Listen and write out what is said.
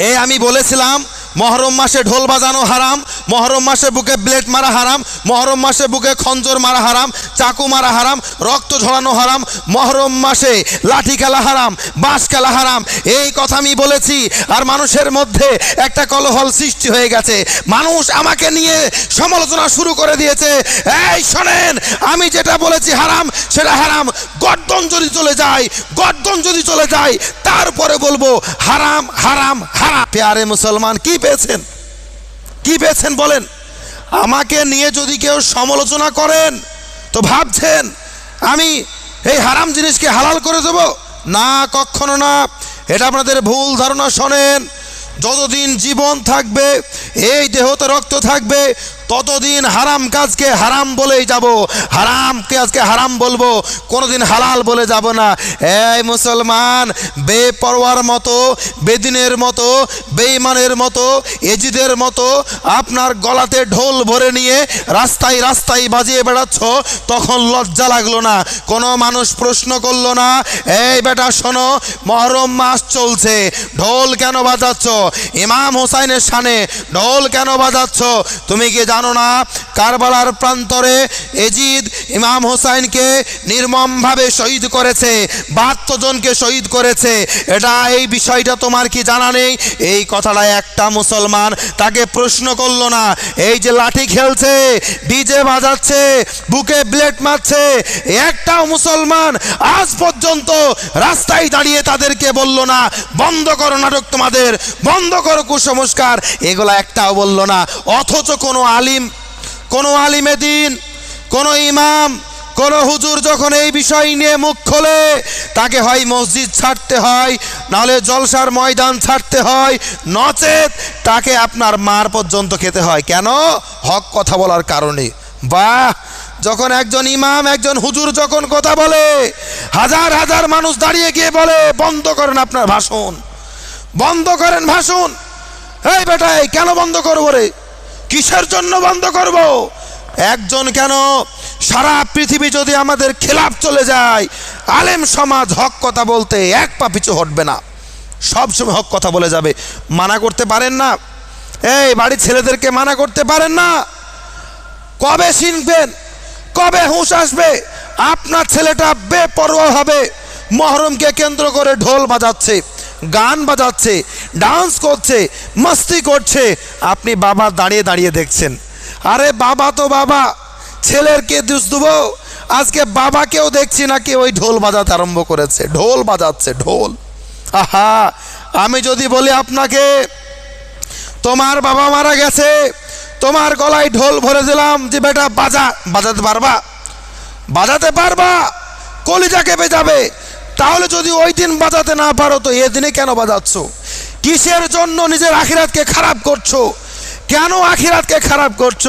এই আমি বলেছিলাম মহরম মাসে ঢোল বাজানো হারাম, মহরম মাসে বুকে ব্লেড মারা হারাম, মহরম মাসে বুকে খঞ্জর মারা হারাম, চাকু মারা হারাম, রক্ত ঝরানো হারাম, মহরম মাসে লাঠি খেলা হারাম, বাঁশ খেলা হারাম। এই কথা আমি বলেছি, আর মানুষের মধ্যে একটা কলহল সৃষ্টি হয়ে গেছে। মানুষ আমাকে নিয়ে সমালোচনা শুরু করে দিয়েছে, এই শোনেন, আমি যেটা বলেছি হারাম, সেটা হারাম। গর্দন যদি চলে যায়, গর্দন যদি চলে যায়, তারপরে বলব, হারাম হারাম হারাম। পেয়ারে মুসলমান, কি পেয়েছেন? কি পেয়েছেন বলেন? আমাকে নিয়ে যদি কেউ সমালোচনা করেন, তো ভাবছেন আমি এই হারাম জিনিসকে হালাল করে দেব? না, কখনো না। এটা আপনাদের ভুল ধারণা, শোনেন। যতদিন জীবন থাকবে, এই দেহতে রক্ত থাকবে ততদিন হারাম কাজকে হারাম বলেই যাব। হারাম কাজকে হারাম বলব, কোনোদিন হালাল বলে যাব না। এই মুসলমান, বেপরোয়ার মতো, বেদিনের মতো বেইমানের মতো, এজিদের মতো, আপনার গলাতে ঢোল ভরে নিয়ে রাস্তায় রাস্তায় বাজিয়ে বেড়াচ্ছ, তখন লজ্জা লাগল না। কোনো মানুষ প্রশ্ন করল না, এই বেটা, শোনো, মহরম মাস চলছে, ঢোল কেন বাজাচ্ছ? ইমাম হোসাইনের সানে ঢোল কেন বাজাচ্ছ? তুমি কি জানো না, কারবালার প্রান্তরে এজিদ ইমাম হোসাইনকে নির্মমভাবে শহীদ করেছে, বাহাত্তর জনকে শহীদ করেছে। এটা এই বিষয়টা তোমার কি জানা নেই? এই কথাটা একটা মুসলমান তাকে প্রশ্ন করল না, এই যে লাঠি খেলছে, ডিজে বাজাচ্ছে, বুকে ব্লেড মারছে, একটাও মুসলমান আজ পর্যন্ত রাস্তায় দাঁড়িয়ে তাদেরকে বলল না, বন্ধ করো নাটক তোমাদের, বন্ধ করো কুসংস্কার। এগুলা একটাও বলল না, অথচ কোনো আলিম, কোনো আলিমে দিন, কোনো ইমাম, কোনো হুজুর যখন এই বিষয় নিয়ে মুখ খোলে, তাকে হয় মসজিদ ছাড়তে হয় নাহলে জলসার ময়দান ছাড়তে হয়, নচেত তাকে আপনার মার পর্যন্ত খেতে হয়। কেন? হক কথা বলার কারণে। বাহ! যখন একজন ইমাম, একজন হুজুর যখন কথা বলে, হাজার হাজার মানুষ দাঁড়িয়ে গিয়ে বলে, বন্ধ করেন আপনার ভাষণ, বন্ধ করেন ভাষণ। এই বেটাই, কেন বন্ধ করব রে? কিসের জন্য বন্ধ করব? একজন কেন সারা পৃথিবী যদি আমাদের খেলাপ চলে যায়, আলেম সমাজ হক কথা বলতে এক পা পিছু হটবে না। সব সময় হক কথা বলে যাবে। মানা করতে পারেন না? এই বাড়ির ছেলেদেরকে মানা করতে পারেন না? কবে শিখবেন? কবে হুঁশ আসবে? আপনার ছেলেটা বেপরোয়া হবে। মহরমকে কেন্দ্র করে ঢোল বাজাচ্ছে, গান বাজাচ্ছে ডান্স করছে, মস্তি করছে। আপনি বাবা দাঁড়িয়ে দাঁড়িয়ে দেখছেন। আরে বাবা তো বাবা, ছেলের কে দুষ দেবো? আজকে বাবাকেও দেখছি নাকি ওই ঢোল বাজাতে আরম্ভ করেছে। ঢোল বাজাচ্ছে, ঢোল। আহা, আমি যদি বলি আপনাকে, তোমার বাবা মারা গেছে, তোমার গলায় ঢোল ভরে দিলাম যে বেটা বাজা, বাজাতে পারবা? বাজাতে পারবা কলিজা কেঁপে যাবে তাহলে যদি ওই দিন বাজাতে না পারো, তো এদিনে কেন বাজাচ্ছ? কিসের জন্য নিজের আখিরাতকে খারাপ করছ? কেন আখিরাতকে খারাপ করছ?